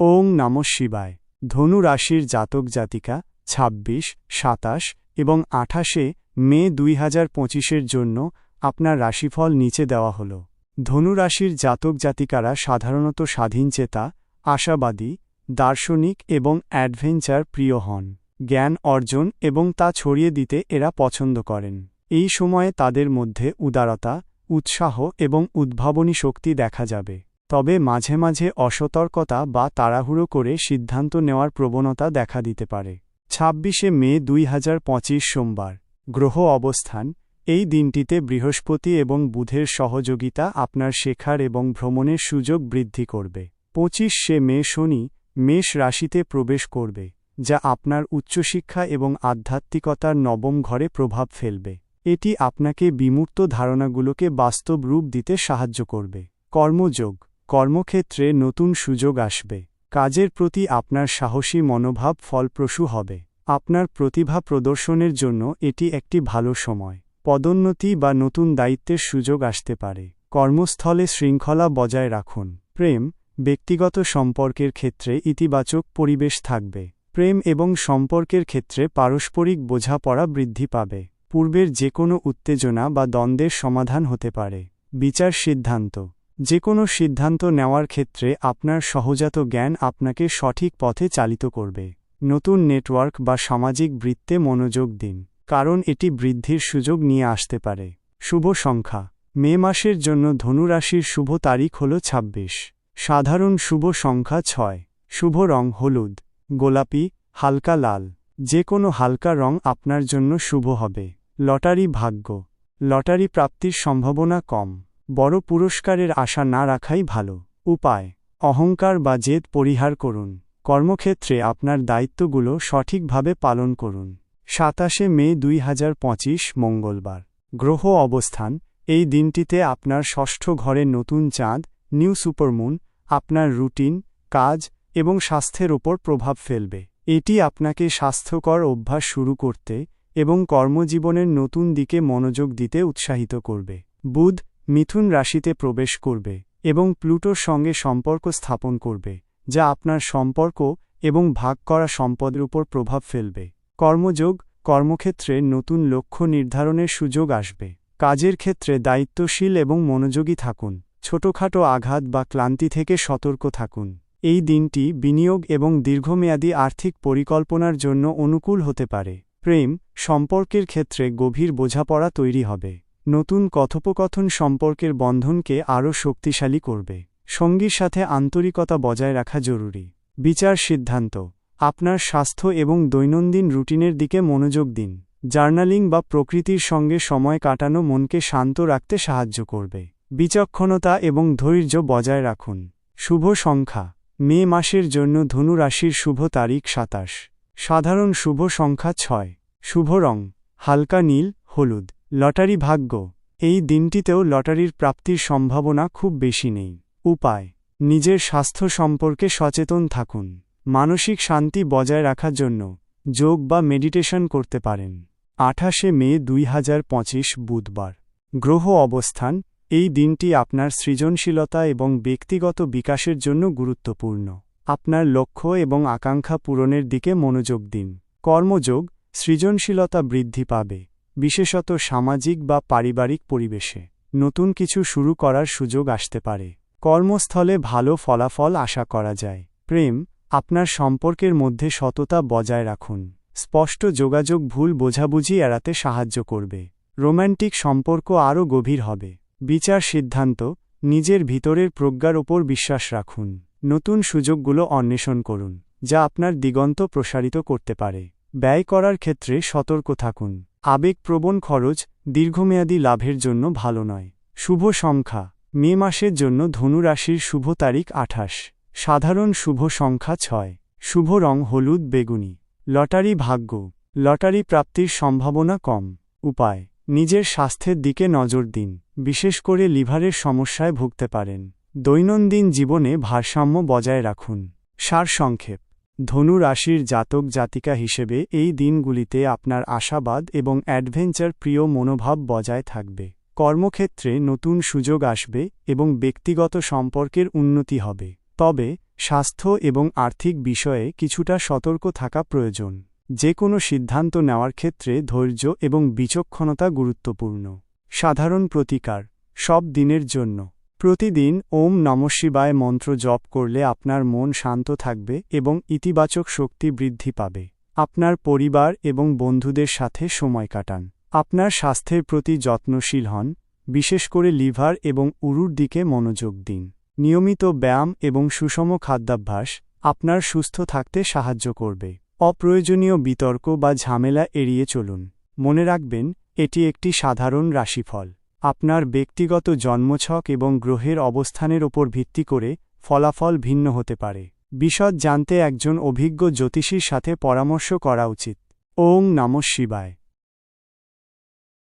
ওং নম শিবায়। ধনু রাশির জাতক জাতিকা ছাব্বিশ, সাতাশ এবং আঠাশে মে দুই হাজার পঁচিশের জন্য আপনার রাশিফল নিচে দেওয়া হল। ধনু রাশির জাতক জাতিকারা সাধারণত স্বাধীনচেতা আশাবাদী, দার্শনিক এবং অ্যাডভেঞ্চার প্রিয় হন। জ্ঞান অর্জন এবং তা ছড়িয়ে দিতে এরা পছন্দ করেন। এই সময়ে তাদের মধ্যে উদারতা, উৎসাহ এবং উদ্ভাবনী শক্তি দেখা যাবে। তবে মাঝে মাঝে অসতর্কতা বা তাড়াহুড়ো করে সিদ্ধান্ত নেওয়ার প্রবণতা দেখা দিতে পারে। ছাব্বিশে মে দুই হাজার পঁচিশ সোমবার, গ্রহ অবস্থান, এই দিনটিতে বৃহস্পতি এবং বুধের সহযোগিতা আপনার শেখার এবং ভ্রমণের সুযোগ বৃদ্ধি করবে। পঁচিশে মে শনি, মেষ রাশিতে প্রবেশ করবে, যা আপনার উচ্চশিক্ষা এবং আধ্যাত্মিকতার নবম ঘরে প্রভাব ফেলবে। এটি আপনাকে বিমূর্ত ধারণাগুলোকে বাস্তব রূপ দিতে সাহায্য করবে। কর্মযোগ কর্মক্ষেত্রে নতুন সুযোগ আসবে। কাজের প্রতি আপনার সাহসী মনোভাব ফলপ্রসূ হবে। আপনার প্রতিভা প্রদর্শনের জন্য এটি একটি ভালো সময়। পদোন্নতি বা নতুন দায়িত্বের সুযোগ আসতে পারে। কর্মস্থলে শৃঙ্খলা বজায় রাখুন। প্রেম, ব্যক্তিগত সম্পর্কের ক্ষেত্রে ইতিবাচক পরিবেশ থাকবে। প্রেম এবং সম্পর্কের ক্ষেত্রে পারস্পরিক বোঝাপড়া বৃদ্ধি পাবে। পূর্বের যে কোনো উত্তেজনা বা দ্বন্দ্বের সমাধান হতে পারে। বিচার সিদ্ধান্ত। যে কোনো সিদ্ধান্ত নেওয়ার ক্ষেত্রে আপনার সহজাত জ্ঞান আপনাকে সঠিক পথে চালিত করবে। নতুন নেটওয়ার্ক বা সামাজিক বৃত্তে মনোযোগ দিন, কারণ এটি বৃদ্ধির সুযোগ নিয়ে আসতে পারে। শুভ সংখ্যা। মে মাসের জন্য ধনুরাশির শুভ তারিখ হল ২৬ সাধারণ শুভ সংখ্যা ছয়। শুভ রং হলুদ, গোলাপি, হালকা লাল। যে কোনো হালকা রং আপনার জন্য শুভ হবে। লটারি ভাগ্য। লটারি প্রাপ্তির সম্ভাবনা কম। বড় পুরস্কারের আশা না রাখাই ভালো। উপায়, অহংকার বা জেদ পরিহার করুন। কর্মক্ষেত্রে আপনার দায়িত্বগুলো সঠিকভাবে পালন করুন। সাতাশে মে দুই হাজার পঁচিশ, মঙ্গলবার। গ্রহ অবস্থান, এই দিনটিতে আপনার ষষ্ঠ ঘরে নতুন চাঁদ, নিউ সুপারমুন আপনার রুটিন, কাজ এবং স্বাস্থ্যের ওপর প্রভাব ফেলবে। এটি আপনাকে স্বাস্থ্যকর অভ্যাস শুরু করতে এবং কর্মজীবনের নতুন দিকে মনোযোগ দিতে উৎসাহিত করবে। বুধ মিথুন রাশিতে প্রবেশ করবে এবং প্লুটোর সঙ্গে সম্পর্ক স্থাপন করবে, যা আপনার সম্পর্ক এবং ভাগ করা সম্পদের উপর প্রভাব ফেলবে। কর্মযোগ, কর্মক্ষেত্রে নতুন লক্ষ্য নির্ধারণের সুযোগ আসবে। কাজের ক্ষেত্রে দায়িত্বশীল এবং মনোযোগী থাকুন, ছোটখাটো আঘাত বা ক্লান্তি থেকে সতর্ক থাকুন। এই দিনটি বিনিয়োগ এবং দীর্ঘমেয়াদী আর্থিক পরিকল্পনার জন্য অনুকূল হতে পারে। প্রেম, সম্পর্কের ক্ষেত্রে গভীর বোঝাপড়া তৈরি হবে। নতুন কথোপকথন সম্পর্কের বন্ধনকে আরও শক্তিশালী করবে। সঙ্গীর সাথে আন্তরিকতা বজায় রাখা জরুরি। বিচার সিদ্ধান্ত। আপনার স্বাস্থ্য এবং দৈনন্দিন রুটিনের দিকে মনোযোগ দিন। জার্নালিং বা প্রকৃতির সঙ্গে সময় কাটানো মনকে শান্ত রাখতে সাহায্য করবে। বিচক্ষণতা এবং ধৈর্য বজায় রাখুন। শুভ সংখ্যা। মে মাসের জন্য ধনু রাশির শুভ তারিখ সাতাশ। সাধারণ শুভ সংখ্যা ছয়। শুভ রং। হালকা নীল, হলুদ। লটারি ভাগ্য। এই দিনটিতেও লটারির প্রাপ্তির সম্ভাবনা খুব বেশি নেই। উপায়, নিজের স্বাস্থ্য সম্পর্কে সচেতন থাকুন। মানসিক শান্তি বজায় রাখার জন্য যোগ বা মেডিটেশন করতে পারেন। আঠাশে মে দুই হাজার পঁচিশ বুধবার। গ্রহ অবস্থান, এই দিনটি আপনার সৃজনশীলতা এবং ব্যক্তিগত বিকাশের জন্য গুরুত্বপূর্ণ। আপনার লক্ষ্য এবং আকাঙ্ক্ষা পূরণের দিকে মনোযোগ দিন। কর্মযোগ, সৃজনশীলতা বৃদ্ধি পাবে। বিশেষত সামাজিক বা পারিবারিক পরিবেশে, নতুন কিছু শুরু করার সুযোগ আসতে পারে। কর্মস্থলে ভালো ফলাফল আশা করা যায়। প্রেম, আপনার সম্পর্কের মধ্যে সততা বজায় রাখুন। স্পষ্ট যোগাযোগ ভুল বোঝাবুঝি এড়াতে সাহায্য করবে। রোম্যান্টিক সম্পর্ক আরও গভীর হবে। বিচার সিদ্ধান্ত, নিজের ভিতরের প্রজ্ঞার ওপর বিশ্বাস রাখুন। নতুন সুযোগগুলো অন্বেষণ করুন, যা আপনার দিগন্ত প্রসারিত করতে পারে। ব্যয় করার ক্ষেত্রে সতর্ক থাকুন। আবেগপ্রবণ খরচ দীর্ঘমেয়াদী লাভের জন্য ভালো নয়। শুভ সংখ্যা, মে মাসের জন্য ধনুরাশির শুভ তারিখ আঠাশ। সাধারণ শুভ সংখ্যা ছয়। শুভ রং হলুদ বেগুনি। লটারি ভাগ্য, লটারি প্রাপ্তির সম্ভাবনা কম। উপায়, নিজের স্বাস্থ্যের দিকে নজর দিন, বিশেষ করে লিভারের সমস্যায় ভুগতে পারেন। দৈনন্দিন জীবনে ভারসাম্য বজায় রাখুন। সারসংক্ষেপ ধনু রাশির জাতক জাতিকা হিসেবে এই দিনগুলিতে আপনার আশাবাদ এবং অ্যাডভেঞ্চার প্রিয় মনোভাব বজায় থাকবে। কর্মক্ষেত্রে নতুন সুযোগ আসবে এবং ব্যক্তিগত সম্পর্কের উন্নতি হবে। তবে, স্বাস্থ্য এবং আর্থিক বিষয়ে কিছুটা সতর্ক থাকা প্রয়োজন। যে কোনো সিদ্ধান্ত নেওয়ার ক্ষেত্রে ধৈর্য এবং বিচক্ষণতা গুরুত্বপূর্ণ। সাধারণ প্রতিকার, সব দিনের জন্য। প্রতিদিন ওম নমঃশিবায় মন্ত্র জপ করলে আপনার মন শান্ত থাকবে এবং ইতিবাচক শক্তি বৃদ্ধি পাবে। আপনার পরিবার এবং বন্ধুদের সাথে সময় কাটান। আপনার স্বাস্থ্যের প্রতি যত্নশীল হন, বিশেষ করে লিভার এবং উরুর দিকে মনোযোগ দিন। নিয়মিত ব্যায়াম এবং সুষম খাদ্যাভ্যাস আপনার সুস্থ থাকতে সাহায্য করবে। অপ্রয়োজনীয় বিতর্ক বা ঝামেলা এড়িয়ে চলুন। মনে রাখবেন, এটি একটি সাধারণ রাশিফল। আপনার ব্যক্তিগত জন্মছক এবং গ্রহের অবস্থানের ওপর ভিত্তি করে ফলাফল ভিন্ন হতে পারে। বিশদ জানতে একজন অভিজ্ঞ জ্যোতিষীর সাথে পরামর্শ করা উচিত। ওং নম শিবায়।